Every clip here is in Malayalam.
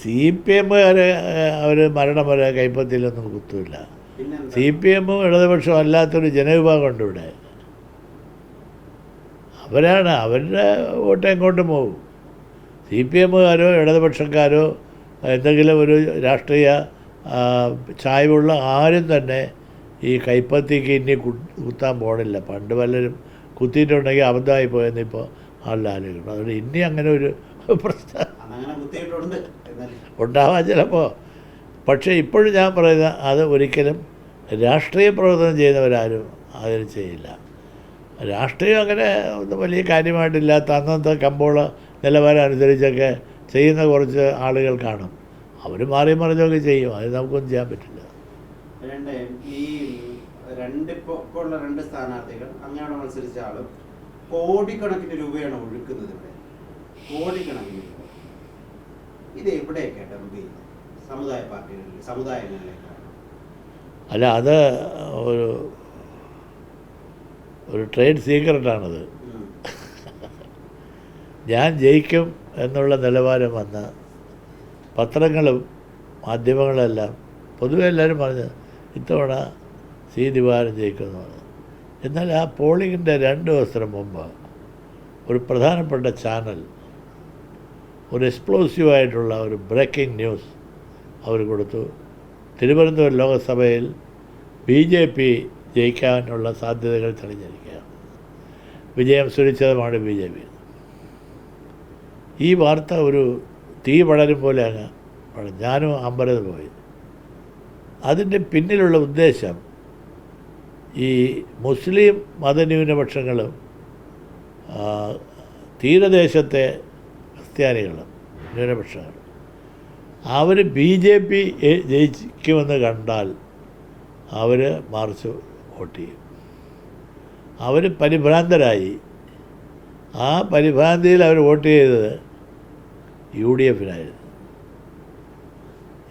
സി പി എമ്മുകാർ അവർ മരണം വരെ കൈപ്പത്തിയിലൊന്നും കുത്തില്ല സി പി എമ്മും ഇടതുപക്ഷവും അല്ലാത്തൊരു ജനവിഭാഗമുണ്ട് ഇവിടെ. അവരാണ് അവരുടെ വോട്ട് എങ്ങോട്ട് പോകും? സി പി എമ്മുകാരോ ഇടതുപക്ഷക്കാരോ എന്തെങ്കിലും ഒരു രാഷ്ട്രീയ ചായ്വുള്ള ആരും തന്നെ ഈ കൈപ്പത്തിക്ക് ഇനി കുത്താൻ പോണില്ല. പണ്ട് പലരും കുത്തിയിട്ടുണ്ടെങ്കിൽ അബദ്ധമായി പോയെന്ന് ഇപ്പോൾ ആളുടെ ആലോചിക്കണം അതുകൊണ്ട് ഇനി അങ്ങനെ ഒരു പ്രശ്നം ഉണ്ടാവാൻ ചിലപ്പോൾ പക്ഷേ ഇപ്പോഴും ഞാൻ പറയുന്ന അത് ഒരിക്കലും രാഷ്ട്രീയ പ്രവർത്തനം ചെയ്യുന്നവരാരും അതിന് ചെയ്യില്ല. രാഷ്ട്രീയം അങ്ങനെ ഒന്നും വലിയ കാര്യമായിട്ടില്ലാത്ത അന്നത്തെ കമ്പോള നിലവാരം അനുസരിച്ചൊക്കെ ചെയ്യുന്ന കുറച്ച് ആളുകൾ കാണും. അവർ മാറി മറിഞ്ഞൊക്കെ ചെയ്യും. അത് നമുക്കൊന്നും ചെയ്യാൻ പറ്റില്ല. രണ്ട് ഈ രണ്ട് ഇപ്പോൾ ഇപ്പോൾ ഉള്ള രണ്ട് സ്ഥാനാർത്ഥികൾ അങ്ങനെയാണ് മത്സരിച്ച ആളും കോടിക്കണക്കിന് രൂപയാണ് ഒഴുക്കുന്നത് ഇവിടെ കോടിക്കണക്കിന് ഇത് എവിടെയൊക്കെ ഡംപ് സമുദായ പാർട്ടികളിൽ സമുദായങ്ങളിലേക്കാണ് അല്ല അത് ഒരു ഒരു ട്രേഡ് സീക്രട്ടാണത്. ഞാൻ ജയിക്കും എന്നുള്ള നിലവാരം വന്ന പത്രങ്ങളും മാധ്യമങ്ങളെല്ലാം പൊതുവെ എല്ലാവരും പറഞ്ഞ് ഇത്തവണ സി ദിവാരം ജയിക്കുമെന്നാണ് എന്നാൽ ആ പോളിങ്ങിന്റെ രണ്ട് ദിവസത്തിന് മുമ്പ് ഒരു പ്രധാനപ്പെട്ട ചാനൽ ഒരു എക്സ്പ്ലോസീവായിട്ടുള്ള ഒരു ബ്രേക്കിംഗ് ന്യൂസ് അവർ കൊടുത്തു. തിരുവനന്തപുരം ലോകസഭയിൽ ബി ജെ പി ജയിക്കാനുള്ള സാധ്യതകൾ തെളിഞ്ഞിരിക്കുകയാണ്. വിജയം സുരക്ഷിതമാണ് ബി ജെ പി. ഈ വാർത്ത ഒരു തീ വളരും പോലെയാണ്. ഞാനും അമ്പലത്തിൽ പോയി. അതിന്റെ പിന്നിലുള്ള ഉദ്ദേശം ഈ മുസ്ലിം മതന്യൂനപക്ഷങ്ങളും തീരദേശത്തെ ക്രിസ്ത്യാനികളും ന്യൂനപക്ഷങ്ങൾ അവർ ബി ജെ പി ജയിക്കുമെന്ന് കണ്ടാൽ അവർ മാർച്ച് വോട്ട് ചെയ്യും. അവർ പരിഭ്രാന്തരായി. ആ പരിഭ്രാന്തിയിൽ അവർ വോട്ട് ചെയ്തത് യു ഡി എഫിനായിരുന്നു.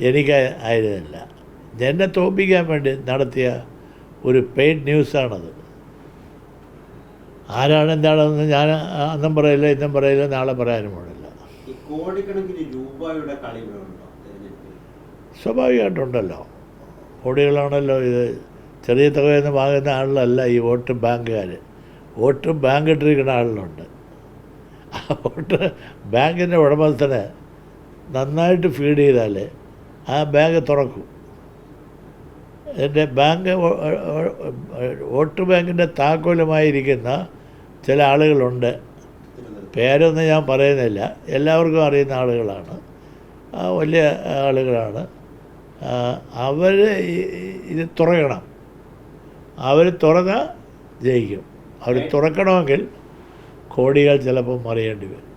എനിക്ക് ആയിരുന്നില്ല. എന്നെ തോപ്പിക്കാൻ വേണ്ടി നടത്തിയ ഒരു പെയ്ഡ് ന്യൂസാണത്. ആരാണ് എന്താണെന്ന് ഞാൻ അന്നും പറയില്ല ഇന്നും പറയില്ല നാളെ പറയാനും പാടില്ല ഈ കോടിക്കണക്കിന് രൂപയുടെ കളി ഇവിടെ സ്വാഭാവികമായിട്ടുണ്ടല്ലോ. കോടികളാണല്ലോ ഇത്. ചെറിയ തുകയെന്ന് വാങ്ങുന്ന ആളിലല്ല ഈ വോട്ട് ബാങ്കുകാർ വോട്ട് ബാങ്ക് ഇട്ടിരിക്കുന്ന ആളിലുണ്ട് ആ വോട്ട് ബാങ്കിന്റെ ഉടമസ്ഥന് നന്നായിട്ട് ഫീഡ് ചെയ്താൽ ആ ബാങ്ക് തുറക്കും. എന്റെ ബാങ്ക് വോട്ട് ബാങ്കിന്റെ താക്കോലുമായിരിക്കുന്ന ചില ആളുകളുണ്ട്. പേരൊന്നും ഞാൻ പറയുന്നില്ല. എല്ലാവർക്കും അറിയുന്ന ആളുകളാണ്. വലിയ ആളുകളാണ്. അവർ ഇത് തുറക്കണം. അവർ തുറന്നാൽ ജയിക്കും. അവർ തുറക്കണമെങ്കിൽ കോടികൾ ചിലപ്പോൾ മറിയേണ്ടി വരും.